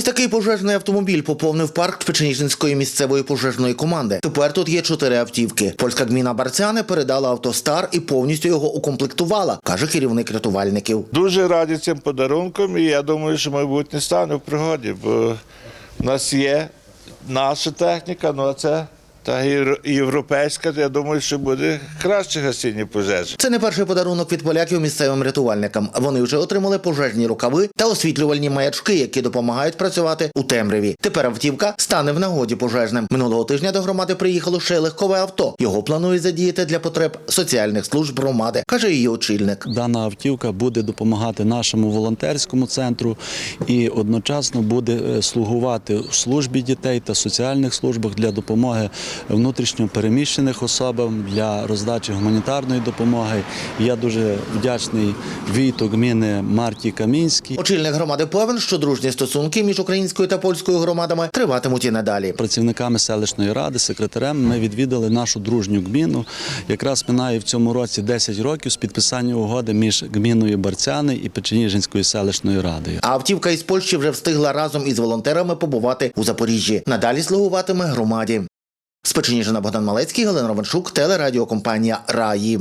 Ось такий пожежний автомобіль поповнив парк Печеніжинської місцевої пожежної команди. Тепер тут є чотири автівки. Польська гміна Барцяни передала автостар і повністю його укомплектувала, каже керівник рятувальників. Дуже раді цим подарунком, і я думаю, що майбутнє стане в пригоді, бо в нас є наша техніка, ну а це та євро- європейська, я думаю, що буде краще гасіння пожежі. Це не перший подарунок від поляків місцевим рятувальникам. Вони вже отримали пожежні рукави та освітлювальні маячки, які допомагають працювати у темряві. Тепер автівка стане в нагоді пожежним. Минулого тижня до громади приїхало ще легкове авто. Його планують задіяти для потреб соціальних служб громади, каже її очільник. Дана автівка буде допомагати нашому волонтерському центру і одночасно буде е, слугувати в службі дітей та соціальних службах для допомоги внутрішньо переміщених особам для роздачі гуманітарної допомоги. Я дуже вдячний війту гміни Марті Камінській. Очільник громади певен, що дружні стосунки між українською та польською громадами триватимуть і надалі. Працівниками селищної ради, секретарем, ми відвідали нашу дружню гміну. Якраз минає в цьому році 10 років з підписання угоди між гміною Барцяни і Печеніжинською селищною радою. А автівка із Польщі вже встигла разом із волонтерами побувати у Запоріжжі. Надалі слугуватиме громаді. З Печеніжина Богдан Малецький, Галина Романчук, телерадіокомпанія Раї.